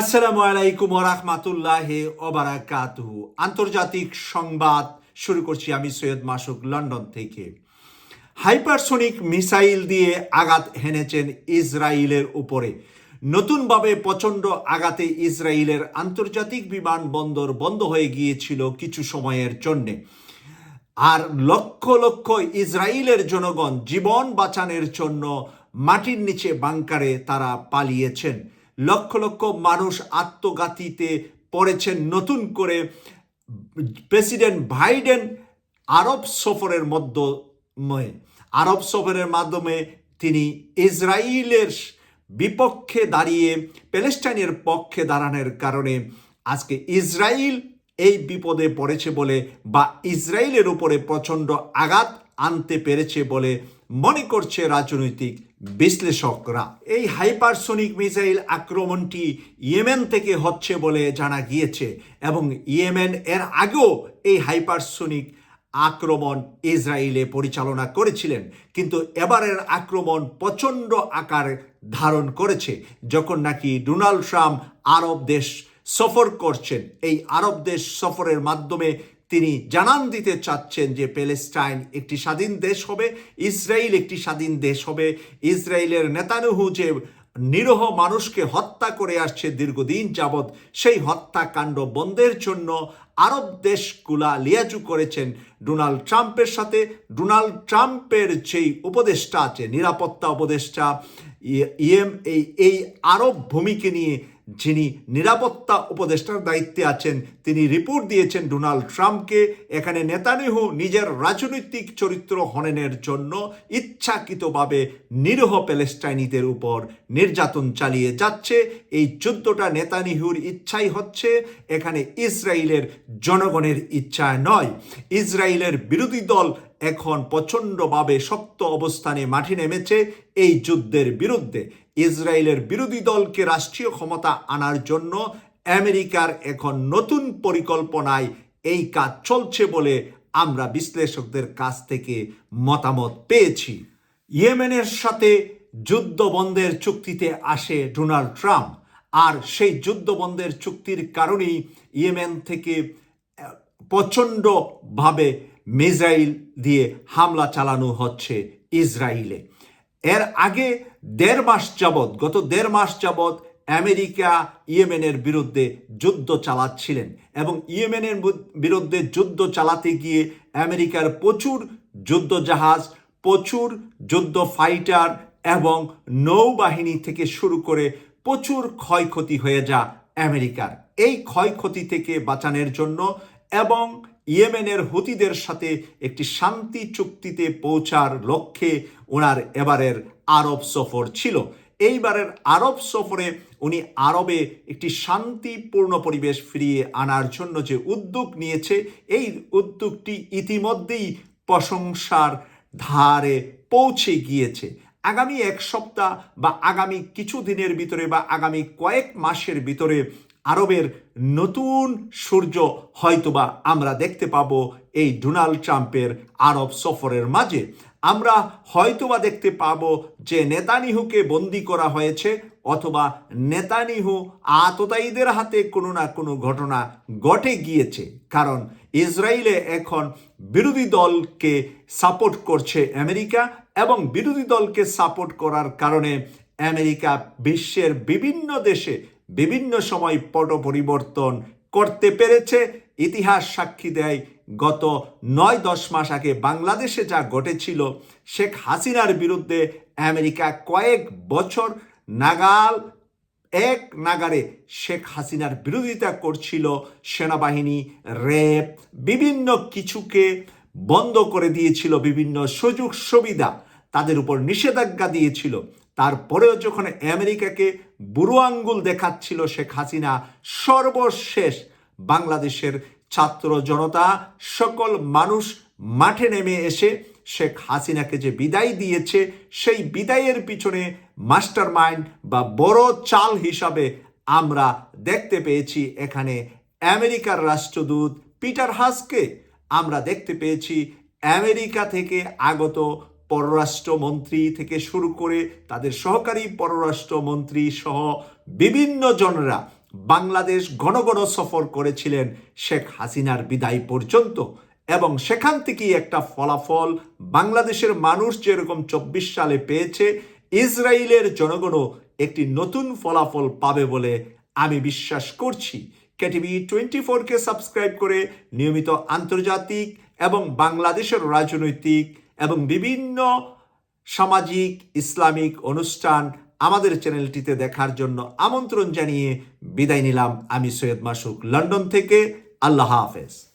আসসালামু আলাইকুম রহমাতুল্লাহ ওবারাকাতুহু আন্তর্জাতিক সংবাদ শুরু করছি আমি সৈয়দ মাসুক লন্ডন থেকে। হাইপারসোনিক মিসাইল দিয়ে আঘাত হেনেছেন ইসরায়েলের উপরে। নতুনভাবে প্রচণ্ড আঘাতে ইসরায়েলের আন্তর্জাতিক বিমানবন্দর বন্ধ হয়ে গিয়েছিল কিছু সময়ের জন্যে। আর লক্ষ লক্ষ ইসরায়েলের জনগণ জীবন বাঁচানোর জন্য মাটির নিচে বাংকারে তারা পালিয়েছেন। লক্ষ লক্ষ মানুষ আত্মঘাতীতে পড়েছেন নতুন করে প্রেসিডেন্ট বাইডেন আরব সফরের মধ্যে আরব সফরের মাধ্যমে তিনি ইসরায়েলের বিপক্ষে দাঁড়িয়ে প্যালেস্টাইনের পক্ষে দাঁড়ানোর কারণে আজকে ইসরায়েল এই বিপদে পড়েছে বলে বা ইসরায়েলের উপরে প্রচণ্ড আঘাত আনতে পেরেছে বলে মনে করছে রাজনৈতিক বিশ্লেষকরা। এই হাইপারসোনিক মিসাইল আক্রমণটি ইয়েমেন থেকে হচ্ছে বলে জানা গিয়েছে এবং ইয়েমেন এর আগেও এই হাইপারসোনিক আক্রমণ ইসরায়েলে পরিচালনা করেছিলেন। কিন্তু এবারের আক্রমণ প্রচণ্ড আকার ধারণ করেছে, যখন নাকি ডোনাল্ড ট্রাম্প আরব দেশ সফর করছেন। এই আরব দেশ সফরের মাধ্যমে তিনি জানান দিতে চাচ্ছেন যে প্যালেস্টাইন একটি স্বাধীন দেশ হবে ইসরায়েল একটি স্বাধীন দেশ হবে। ইসরায়েলের নেতানুহু যে নিরহ মানুষকে হত্যা করে আসছে দীর্ঘদিন যাবৎ, সেই হত্যাকাণ্ড বন্ধের জন্য আরব দেশগুলা লিয়াজু করেছেন ডোনাল্ড ট্রাম্পের সাথে। ডোনাল্ড ট্রাম্পের যেই উপদেষ্টা আছে, নিরাপত্তা উপদেষ্টা ইএম, এই এই আরব ভূমিকে নিয়ে যিনি নিরাপত্তা উপদেষ্টার দায়িত্বে আছেন, তিনি রিপোর্ট দিয়েছেন ডোনাল্ড ট্রাম্পকে। এখানে নেতানিহু নিজের রাজনৈতিক চরিত্র হননের জন্য ইচ্ছাকৃতভাবে নিরীহ প্যালেস্টাইনিদের উপর নির্যাতন চালিয়ে যাচ্ছে। এই যুদ্ধটা নেতানিহুর ইচ্ছাই হচ্ছে। এখানে ইসরায়েলের জনগণের ইচ্ছায় নয়। ইসরায়েলের বিরোধী দল এখন প্রচণ্ডভাবে শক্ত অবস্থানে মাঠে নেমেছে এই যুদ্ধের বিরুদ্ধে। ইসরায়েলের বিরোধী দলকে রাষ্ট্রীয় ক্ষমতা আনার জন্য আমেরিকার এখন নতুন পরিকল্পনায় এই কাজ চলছে বলে আমরা বিশ্লেষকদের কাছ থেকে মতামত পেয়েছি। ইয়েমেনের সাথে যুদ্ধ বন্ধের চুক্তিতে আসে ডোনাল্ড ট্রাম্প। আর সেই যুদ্ধ বন্ধের চুক্তির কারণেই ইয়েমেন থেকে প্রচণ্ডভাবে মিসাইল দিয়ে হামলা চালানো হচ্ছে ইসরায়েলে। এর আগে দেড় মাস যাবৎ, গত দেড় মাস যাবৎ আমেরিকা ইয়েমেনের বিরুদ্ধে যুদ্ধ চালাচ্ছিলেন এবং ইয়েমেনের বিরুদ্ধে যুদ্ধ চালাতে গিয়ে আমেরিকার প্রচুর যুদ্ধ জাহাজ প্রচুর যুদ্ধ ফাইটার এবং নৌবাহিনী থেকে শুরু করে প্রচুর ক্ষয়ক্ষতি হয়ে যা আমেরিকার। এই ক্ষয়ক্ষতি থেকে বাঁচানোর জন্য এবং ইয়েমেনের হুতিদের সাথে একটি শান্তি চুক্তিতে পৌঁছার লক্ষ্যে ওনার এবারের আরব সফর ছিল। এইবারের আরব সফরে উনি আরবে একটি শান্তিপূর্ণ পরিবেশ ফিরিয়ে আনার জন্য যে উদ্যোগ নিয়েছে, এই উদ্যোগটি ইতিমধ্যেই প্রশংসার ধারে পৌঁছে গিয়েছে। আগামী এক সপ্তাহ বা আগামী কিছু দিনের ভিতরে বা আগামী কয়েক মাসের ভিতরে আরবের নতুন সূর্য হয়তোবা আমরা দেখতে পাবো এই ডোনাল্ড ট্রাম্পের আরব সফরের মাঝে। আমরা হয়তোবা দেখতে পাব যে নেতানিহুকে বন্দি করা হয়েছে অথবা নেতানিহু আততায়ীদের হাতে কোনো না কোনো ঘটনা ঘটে গিয়েছে। কারণ ইসরায়েলে এখন বিরোধী দলকে সাপোর্ট করছে আমেরিকা এবং বিরোধী দলকে সাপোর্ট করার কারণে আমেরিকা বিশ্বের বিভিন্ন দেশে বিভিন্ন সময় পট পরিবর্তন করতে পেরেছে। ইতিহাস সাক্ষী দেয়, গত নয় দশ মাস আগে বাংলাদেশে যা ঘটেছিল, শেখ হাসিনার বিরুদ্ধে আমেরিকা কয়েক বছর নাগাল, এক নাগারে শেখ হাসিনার বিরোধিতা করছিল সেনাবাহিনী, র্যাব, বিভিন্ন কিছুকে বন্ধ করে দিয়েছিল বিভিন্ন সুযোগ সুবিধা। তাদের উপর নিষেধাজ্ঞা দিয়েছিল। তারপরেও যখন আমেরিকাকে বুড়ো আঙ্গুল দেখাচ্ছিল শেখ হাসিনা, সর্বশেষ বাংলাদেশের ছাত্র জনতা, সকল মানুষ মাঠে নেমে এসে শেখ হাসিনাকে যে বিদায় দিয়েছে, সেই বিদায়ের পিছনে মাস্টার মাইন্ড বা বড় চাল হিসাবে আমরা দেখতে পেয়েছি। এখানে আমেরিকার রাষ্ট্রদূত পিটার হাসকে, আমরা দেখতে পেয়েছি আমেরিকা থেকে আগত পররাষ্ট্রমন্ত্রী থেকে শুরু করে তাদের সহকারী পররাষ্ট্রমন্ত্রী সহ বিভিন্ন জনরা বাংলাদেশ ঘন ঘন সফর করেছিলেন শেখ হাসিনার বিদায় পর্যন্ত। এবং সেখান থেকেই একটা ফলাফল বাংলাদেশের মানুষ যেরকম চব্বিশ সালে পেয়েছে, ইসরায়েলের জনগণও একটি নতুন ফলাফল পাবে বলে আমি বিশ্বাস করছি। কেটিভি টোয়েন্টি ফোরকে সাবস্ক্রাইব করে নিয়মিত আন্তর্জাতিক এবং বাংলাদেশের রাজনৈতিক এবং বিভিন্ন সামাজিক, ইসলামিক অনুষ্ঠান আমাদের চ্যানেলটিতে দেখার জন্য আমন্ত্রণ জানিয়ে বিদায় নিলাম। আমি সৈয়দ মাসুক, লন্ডন থেকে। আল্লাহ হাফেজ।